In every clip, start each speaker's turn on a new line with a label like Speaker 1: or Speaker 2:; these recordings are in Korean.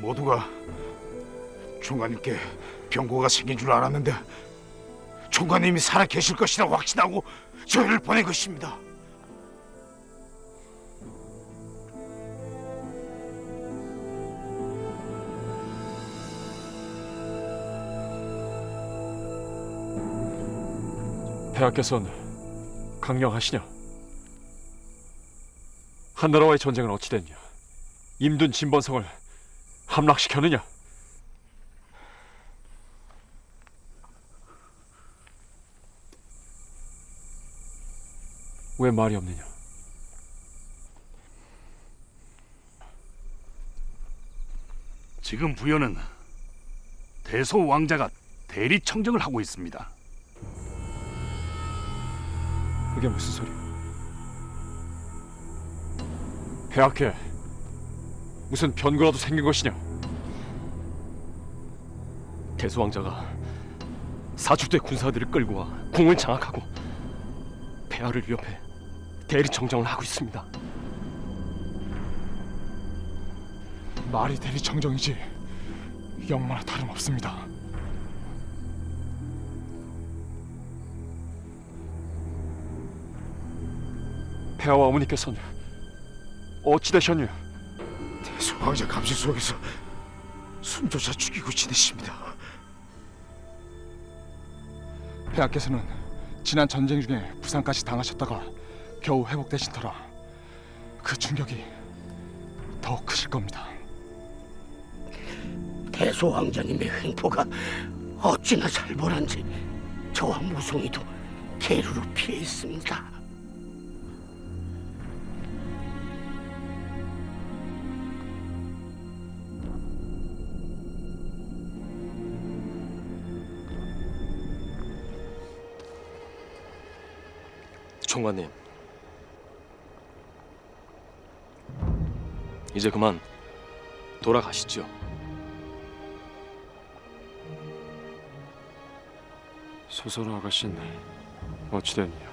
Speaker 1: 모두가 총관님께 병고가 생긴 줄 알았는데 총관님이 살아 계실 것이라고 확신하고 저희를 보낸 것입니다.
Speaker 2: 폐하께서는 강령하시냐? 한나라와의 전쟁은 어찌 됐냐? 임둔 진번성을 함락시켰느냐? 왜 말이 없느냐?
Speaker 3: 지금 부여는 대소 왕자가 대리 청정을 하고 있습니다.
Speaker 2: 그게 무슨 소리야? 폐하께 무슨 변고라도 생긴 것이냐?
Speaker 4: 대수왕자가 사축대 군사들을 끌고 와 궁을 장악하고 폐하를 위협해 대리 청정을 하고 있습니다.
Speaker 5: 말이 대리 청정이지 영마나 다름없습니다.
Speaker 2: 폐하와 어머니께서는 어찌 되셨냐?
Speaker 1: 대소왕자 감시 속에서 순조차 죽이고 지내십니다.
Speaker 5: 폐하께서는 지난 전쟁 중에 부상까지 당하셨다가 겨우 회복되신 터라 그 충격이 더 크실 겁니다.
Speaker 6: 대소 왕자님의 횡포가 어찌나 살벌한지 저와 무송이도 계루로 피해 있습니다.
Speaker 4: 총관님, 이제 그만 돌아가시죠.
Speaker 2: 소설 아가씨는 어찌 됐냐?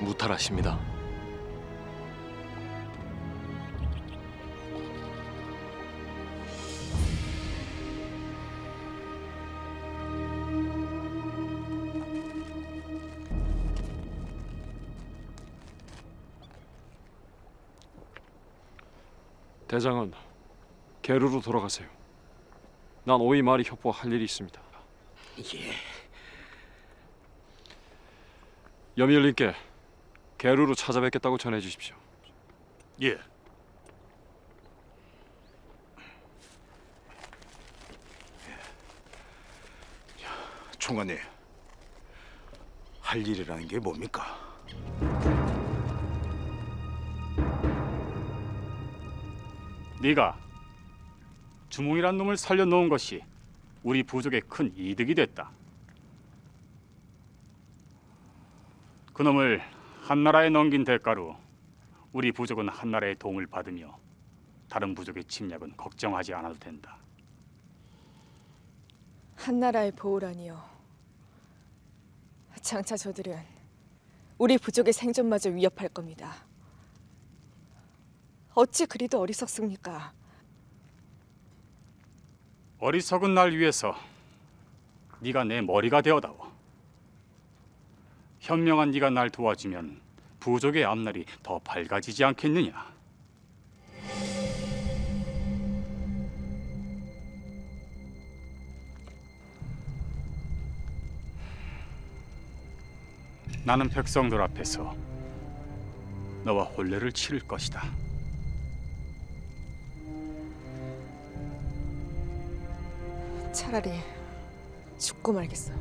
Speaker 4: 무탈하십니다.
Speaker 2: 대장은 게루로 돌아가세요. 난 오이 말이 협보할 일이 있습니다.
Speaker 6: 예,
Speaker 2: 여미울님께 게루로 찾아뵙겠다고 전해 주십시오.
Speaker 3: 예.
Speaker 1: 총관님, 할 일이라는 게 뭡니까?
Speaker 7: 네가 주몽이란 놈을 살려놓은 것이 우리 부족의 큰 이득이 됐다. 그 놈을 한나라에 넘긴 대가로 우리 부족은 한나라의 도움을 받으며 다른 부족의 침략은 걱정하지 않아도 된다.
Speaker 8: 한나라의 보호라니요. 장차 저들은 우리 부족의 생존마저 위협할 겁니다. 어찌 그리도 어리석습니까?
Speaker 7: 어리석은 날 위해서 네가 내 머리가 되어다오. 현명한 네가 날 도와주면 부족의 앞날이 더 밝아지지 않겠느냐? 나는 백성들 앞에서 너와 혼례를 치를 것이다.
Speaker 8: 차라리 죽고 말겠어요.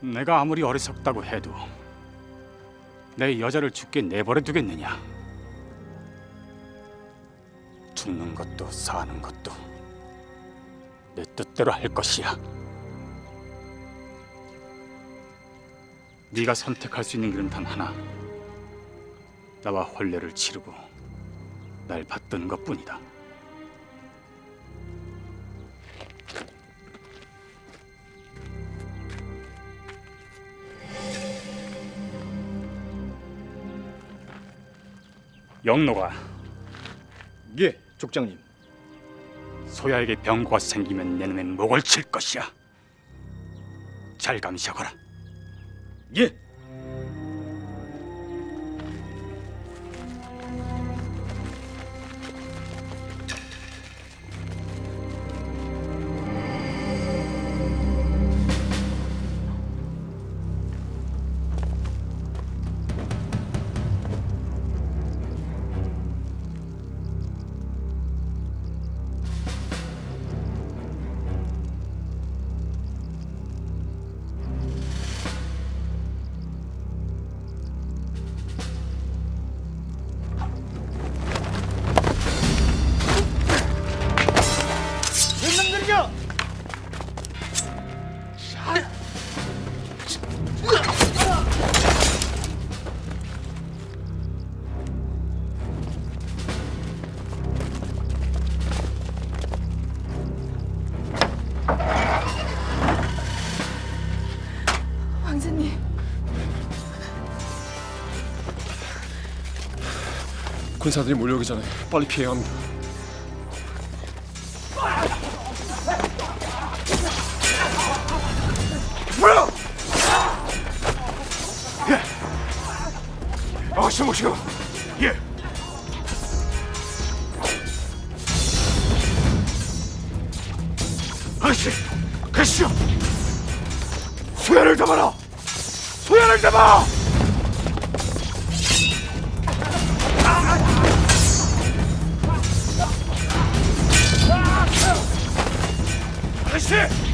Speaker 7: 내가 아무리 어리석다고 해도 내 여자를 죽게 내버려 두겠느냐? 죽는 것도 사는 것도 내 뜻대로 할 것이야. 네가 선택할 수 있는 길은 단 하나. 나와 혼례를 치르고 날 받드는 것뿐이다. 영로가
Speaker 9: 예, 족장님.
Speaker 7: 소야에게 병과 생기면 내 눈엔 목을 칠 것이야. 잘 감시하거라.
Speaker 9: 예. 군사들이 몰려오기 전에 빨리 피해야 합니다.
Speaker 1: 뭐야? 예. 어서 모시고. 예. 아씨, 가시죠. 소야를 잡아라. 소야를 잡아. 아씨.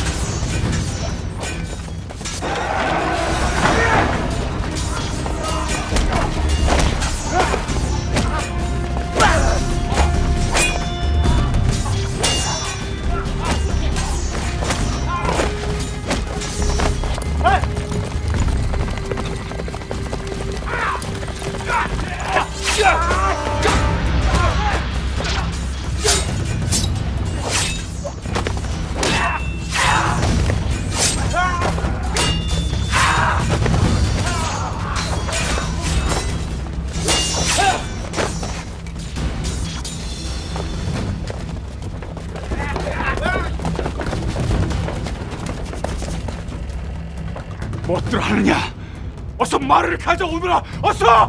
Speaker 1: 말을 가져오너라. 어서!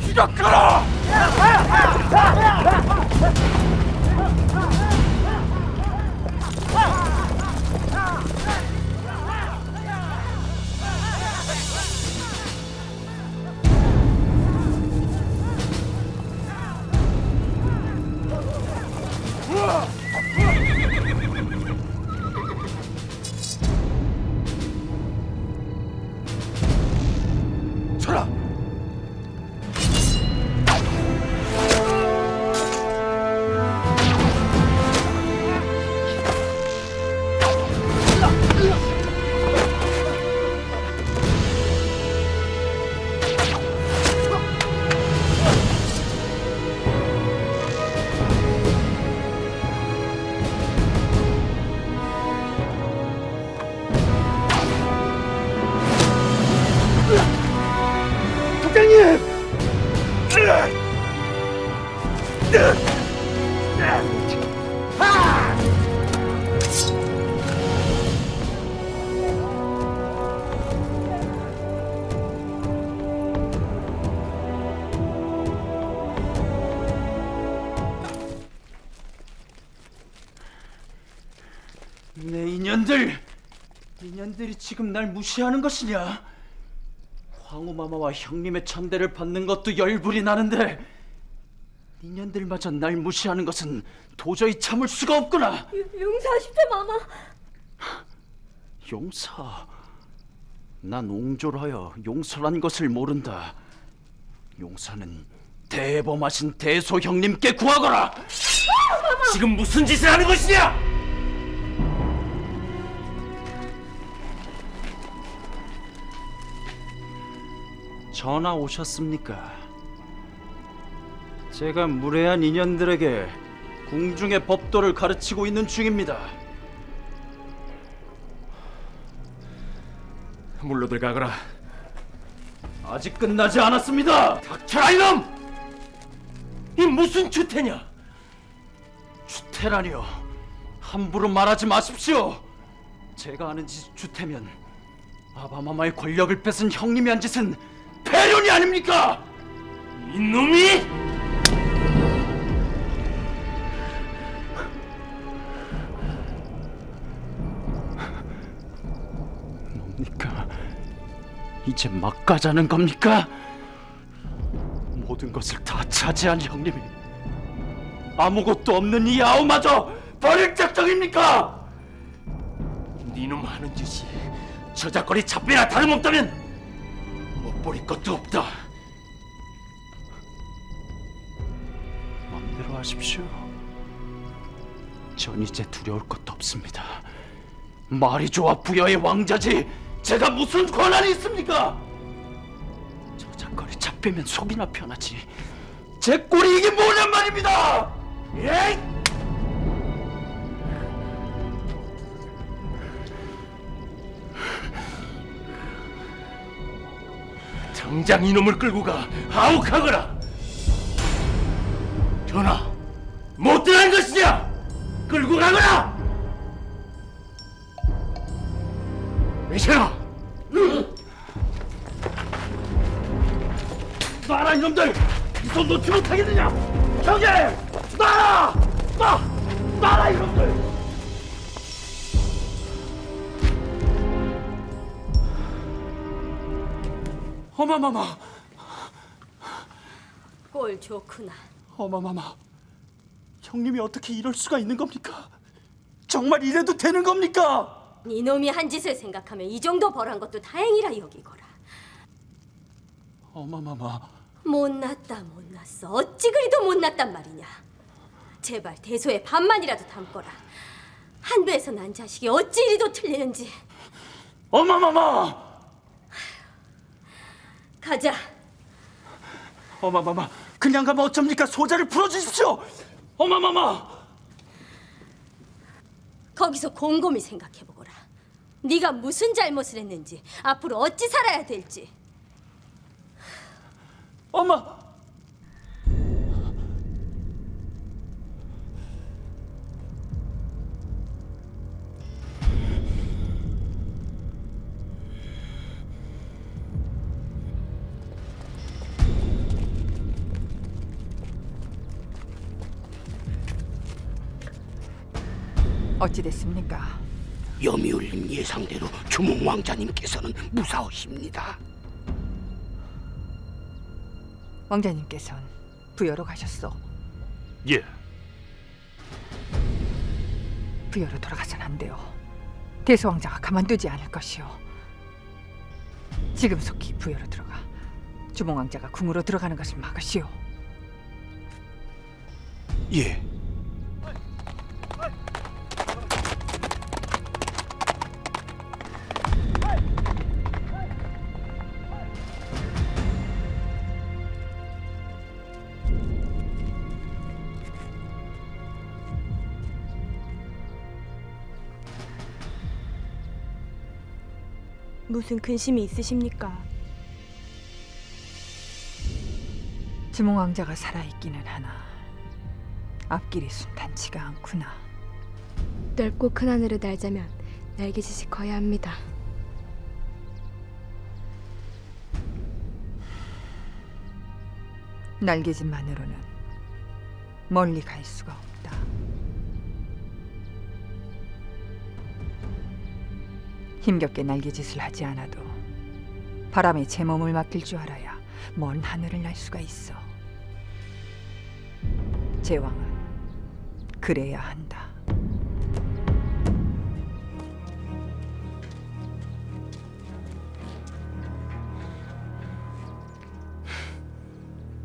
Speaker 1: 추적하라. 서라.
Speaker 10: 내 인연들, 인연들이 지금 날 무시하는 것이냐? 황후 마마와 형님의 천대를 받는 것도 열불이 나는데 인연들마저 날 무시하는 것은 도저히 참을 수가 없구나.
Speaker 11: 용서하십시오, 마마.
Speaker 10: 용서. 난 옹졸하여 용서란 것을 모른다. 용서는 대범하신 대소 형님께 구하거라.
Speaker 9: 지금 무슨 짓을 하는 것이냐?
Speaker 10: 전화 오셨습니까? 제가 무례한 인연들에게 궁중의 법도를 가르치고 있는 중입니다.
Speaker 9: 물러들 가거라.
Speaker 10: 아직 끝나지 않았습니다.
Speaker 9: 닥쳐라 이놈! 이 무슨 주태냐?
Speaker 10: 주태라니요. 함부로 말하지 마십시오. 제가 아는 짓 주태면 아바마마의 권력을 뺏은 형님이 한 짓은 패륜이 아닙니까?
Speaker 9: 이놈이!
Speaker 10: 이제 막 가자는 겁니까? 모든 것을 다 차지한 형님이 아무것도 없는 이 아우마저 버릴 작정입니까?
Speaker 9: 니놈 하는 짓이 저작거리 잡배나 다름없다면 못 버릴 것도 없다.
Speaker 10: 마음대로 하십시오. 전 이제 두려울 것도 없습니다. 말이 좋아 부여의 왕자지 제가 무슨 권한이 있습니까? 저작거리 잡히면 속이나 편하지. 제 꼴이 이게 뭐냔 말입니다. 예?
Speaker 9: 당장 이놈을 끌고 가 아욱하거라. 전하, 못 들어간 것이냐? 끌고 가거라.
Speaker 1: 외쳐라!
Speaker 9: 놔라 이놈들! 이손 놓지 못하겠느냐? 저기! 놔라! 놔! 놔라 이놈들!
Speaker 10: 어마마마,
Speaker 11: 꼴 좋구나.
Speaker 10: 어마마마. 형님이 어떻게 이럴 수가 있는 겁니까? 정말 이래도 되는 겁니까?
Speaker 11: 이놈이 한 짓을 생각하면 이 정도 벌한 것도 다행이라 여기거라.
Speaker 10: 어마마마.
Speaker 11: 못났다 못났어. 어찌 그리도 못났단 말이냐. 제발 대소의 반만이라도 담거라. 한도에서 난 자식이 어찌 이리도 틀리는지.
Speaker 10: 어마마마.
Speaker 11: 가자.
Speaker 10: 어마마마. 그냥 가면 어쩝니까? 소자를 풀어주십시오. 어마마마.
Speaker 11: 거기서 곰곰이 생각해보거라. 네가 무슨 잘못을 했는지 앞으로 어찌 살아야 될지.
Speaker 10: 엄마.
Speaker 12: 어찌 됐습니까?
Speaker 6: 염이울림 예상대로 주몽 왕자님께서는 무사하십니다.
Speaker 12: 왕자님께선 부여로 가셨소.
Speaker 3: 예,
Speaker 12: 부여로 돌아가선 안 돼요. 대소왕자가 가만두지 않을 것이오. 지금 속히 부여로 들어가 주몽왕자가 궁으로 들어가는 것을 막으시오.
Speaker 1: 예.
Speaker 11: 무슨 근심이 있으십니까?
Speaker 12: 주몽왕자가 살아있기는 하나 앞길이 순탄치가 않구나.
Speaker 11: 넓고 큰 하늘을 날자면 날개짓이 커야 합니다.
Speaker 12: 날개짓만으로는 멀리 갈 수가 없다. 힘겹게 날개짓을 하지 않아도 바람에 제 몸을 맡길 줄 알아야 먼 하늘을 날 수가 있어. 제왕은 그래야 한다.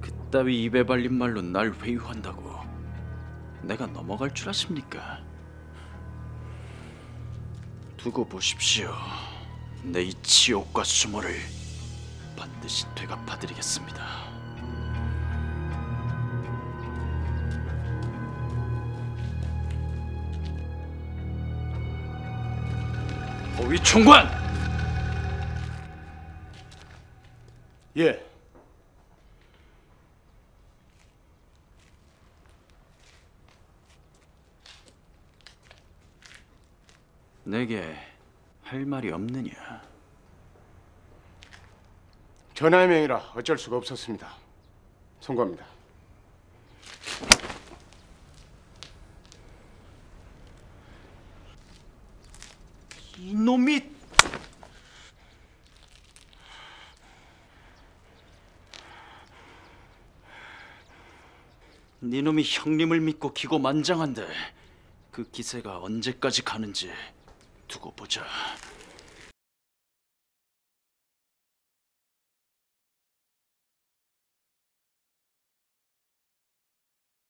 Speaker 10: 그따위 입에 발린 말로 날 회유한다고 내가 넘어갈 줄 아십니까? 두고 보십시오. 내이 지옥과 수모를 반드시 되갚아드리겠습니다. 어위 총관!
Speaker 4: 예.
Speaker 10: 내게 할 말이 없느냐?
Speaker 4: 전하의 명이라 어쩔 수가 없었습니다. 송구합니다.
Speaker 10: 이놈이 네놈이 형님을 믿고 기고 만장한데 그 기세가 언제까지 가는지 두고 보자.